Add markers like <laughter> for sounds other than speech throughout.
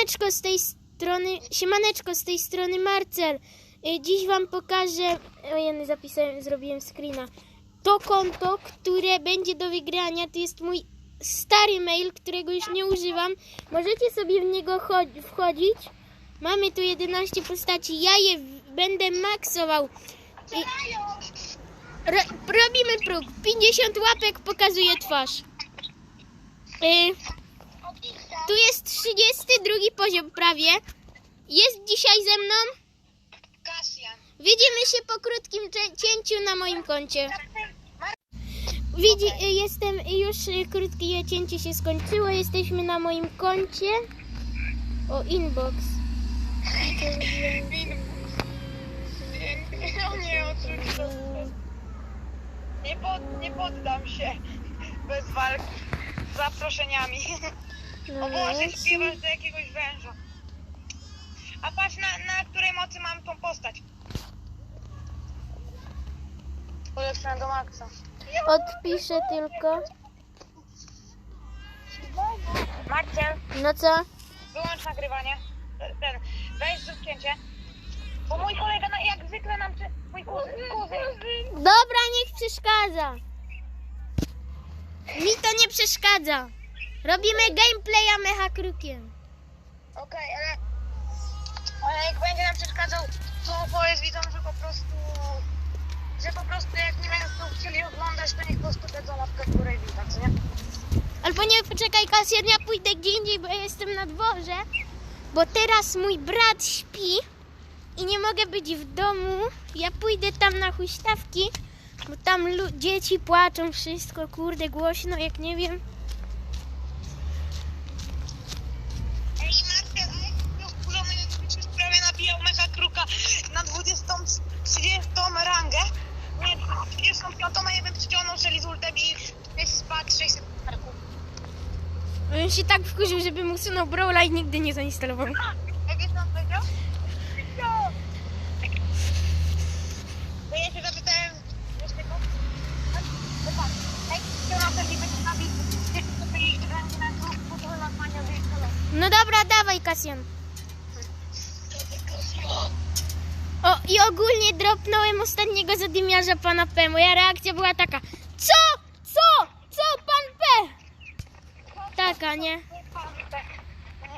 Siemaneczko z tej strony, siemaneczko z tej strony Marcel. Y, Dziś wam pokażę, o ja nie zapisałem, zrobiłem screena. To konto, które będzie do wygrania, to jest mój stary mail, którego już nie używam. Możecie sobie w niego cho- wchodzić. Mamy tu 11 postaci, ja je będę maksował. I ro- robimy próg, 50 łapek pokazuje twarz. Y, tu jest 32 poziom prawie. Jest dzisiaj ze mną. Kasjan. Widzimy się po krótkim cięciu na moim koncie. Widzi, y, jestem już y, krótkie cięcie się skończyło. Jesteśmy na moim koncie. O inbox. No nie, oczywiście. Nie, pod, nie poddam się bez walki z zaproszeniami. No, O Boże, śpiewasz do jakiegoś węża. A patrz na, na której mocy mam tą postać. Ulepszam do maksa. Odpiszę tylko. Marcel, No co? wyłącz nagrywanie. Ten, weź zrób cięcie. Bo mój kolega, na- jak zwykle nam... Mój kuzyn, kuzyn. Dobra, niech przeszkadza. Mi to nie przeszkadza. Robimy gameplaya mecha krukiem. Okej, ale, ale jak będzie nam przeszkadzał, to powiedz widzom, że po prostu, że po prostu jak nie będą chcieli oglądać, to niech po prostu dadzą łapkę w górę i widać, co nie? Albo nie, poczekaj Kasjan, ja pójdę gdzie indziej, bo ja jestem na dworze. Bo teraz mój brat śpi i nie mogę być w domu. Ja pójdę tam na huśtawki, bo tam lu- dzieci płaczą, wszystko, kurde, głośno, jak nie wiem. Ej, Marta, wkurzony już prawie nabijał mecha kruka na 20, 30 rangę. Nie, 35, a ja bym przyciągnął z ultem i gdzieś spadł 600 parków. On się tak wkurzył, żeby mu usunął Brawla i nigdy nie zainstalował. Jak wiesz, co on powiedział? No. Bo ja się zapytałem, wiesz tego? No patrz, jak się na pewno będzie nabić, to byli na dwóch, bo to latania wyjechała. No dobra, dawaj Kasjan. O, i ogólnie dropnąłem ostatniego zadymiarza pana P. Moja reakcja była taka. Co? Co? Co, pan P? Taka, nie?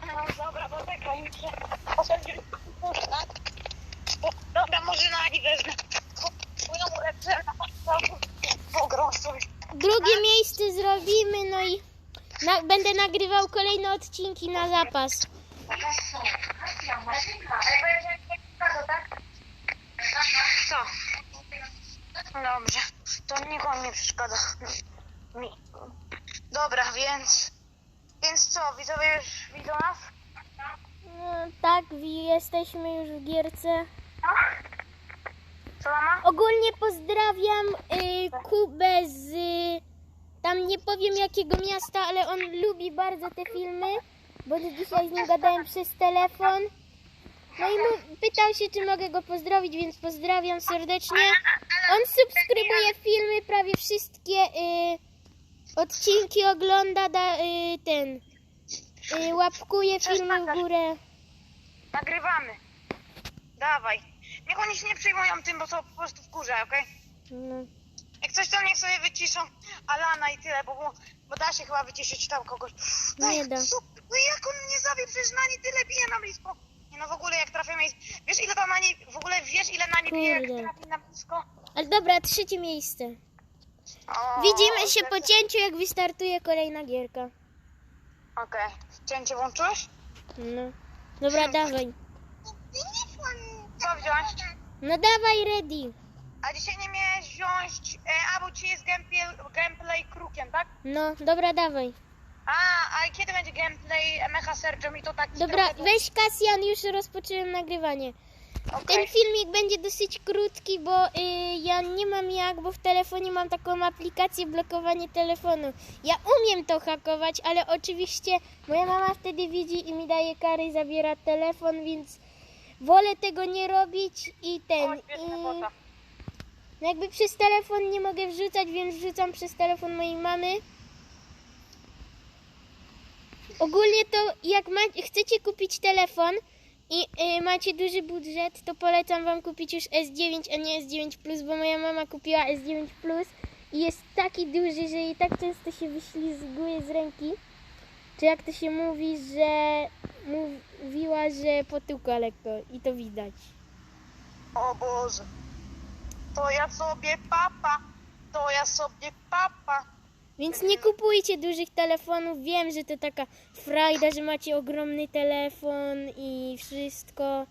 No dobra, poczekaj? Dobra, może na wezmę. Moją grosu. Drugie miejsce zrobimy, no i na, będę nagrywał kolejne odcinki na zapas. Co? Dobrze, to nikomu nie przeszkadza. <laughs> Mi. Dobra, więc... Więc co, widzowie już widzą nas? No, tak, jesteśmy już w gierce. Co mama? Ogólnie pozdrawiam y, Kubę z... Y, tam nie powiem jakiego miasta, ale on lubi bardzo te filmy, bo dzisiaj z nim gadałem przez telefon. No i mu, pytał się, czy mogę go pozdrowić, więc pozdrawiam serdecznie. On subskrybuje filmy, prawie wszystkie y, odcinki ogląda, da, y, ten... Y, łapkuje filmy w górę. Nagrywamy. Dawaj. Niech oni się nie przejmują tym, bo to po prostu wkurza, okej? No. Jak coś to niech sobie wyciszą Alana i tyle, bo, bo, bo da się chyba wyciszyć tam kogoś. No Nie jak da. co? No jak on mnie zabił, przecież na tyle bije na blisko. Nie no w ogóle jak trafiamy, wiesz ile tam na niej, w ogóle wiesz ile na nie bije, jak Kurde. trafi na blisko? Ale dobra, trzecie miejsce. O, Widzimy się po cięciu, jak wystartuje kolejna gierka. Okej, cięcie włączyłeś? No. Dobra, dawaj. Co wziąć? No dawaj, ready. A dzisiaj nie miałeś wziąć, e, a bo ci jest gameplay, gameplay krukiem, tak? No, dobra, dawaj. A, a kiedy będzie gameplay Mecha Sergio i to tak Dobra, trochę- weź Kasjan, już rozpocząłem nagrywanie. Okej. Ten filmik będzie dosyć krótki, bo y, ja nie mam jak, bo w telefonie mam taką aplikację blokowanie telefonu. Ja umiem to hakować, ale oczywiście moja mama wtedy widzi i mi daje kary, zabiera telefon, więc wolę tego nie robić i ten. O, I, fota. no jakby przez telefon nie mogę wrzucać, więc wrzucam przez telefon mojej mamy. Ogólnie to jak ma, chcecie kupić telefon i y, macie duży budżet, to polecam wam kupić już S9, a nie S9 Plus, bo moja mama kupiła S9 Plus i jest taki duży, że jej tak często się wyślizguje z ręki. Czy jak to się mówi, że mówiła, że potyka lekko i to widać. O Boże. To ja sobie papa. To ja sobie papa. Więc nie kupujcie dużych telefonów. Wiem, że to taka frajda, że macie ogromny telefon i wszystko.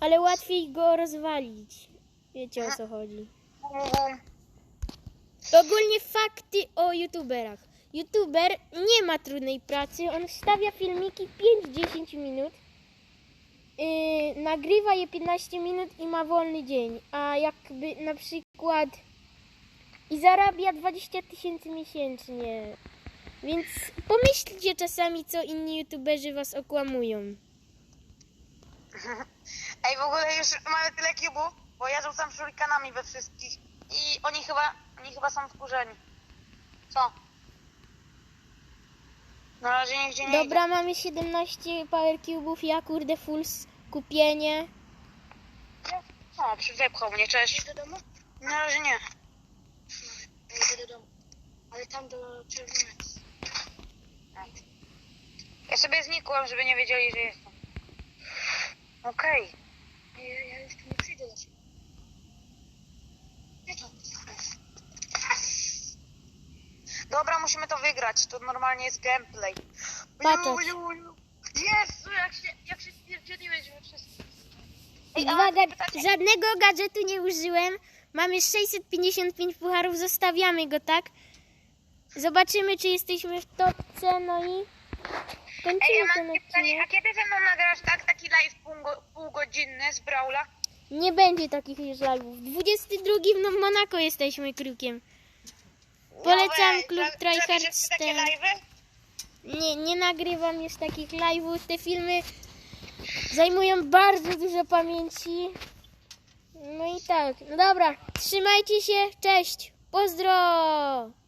Ale łatwiej go rozwalić. Wiecie o co chodzi. Ogólnie fakty o youtuberach. YouTuber nie ma trudnej pracy. On wstawia filmiki 5-10 minut. Yy, nagrywa je 15 minut i ma wolny dzień. A jakby na przykład i zarabia 20 tysięcy miesięcznie. Więc pomyślcie czasami, co inni youtuberzy was okłamują. <laughs> Ej, w ogóle już mamy tyle kubów, bo ja rzucam shurikanami we wszystkich. I oni chyba, oni chyba są wkurzeni. Co? Na razie nigdzie nie Dobra, mamy 17 power cubów, ja kurde full skupienie. idę. O, przy- wepchał mnie, cześć. do domu? Na razie nie. Idę do domu. Ale tam do czerwonego. Ja sobie znikłem, żeby nie wiedzieli, że jestem. Okej. Ja, ja już tu nie przyjdę do ciebie. Nie to. Dobra, musimy to wygrać. To normalnie jest gameplay. Patrzeć. Ju. Jezu, jak się, jak się stwierdziłeś we wszystkim. Ej, Dwa ga- żadnego gadżetu nie użyłem. Mamy 655 pucharów, zostawiamy go, tak? Zobaczymy, czy jesteśmy w topce, no i Ej, ja kończymy mam ten pytanie, a kiedy ze mną nagrasz tak, taki live pół, półgodzinny z Brawla? Nie będzie takich już live'ów. 22 w No- Monako jesteśmy krukiem. Polecam No klub za- Tryhard takie live'y? Nie, nie nagrywam już takich live'ów. Te filmy zajmują bardzo dużo pamięci. No i tak. No dobra, trzymajcie się. Cześć. Pozdro!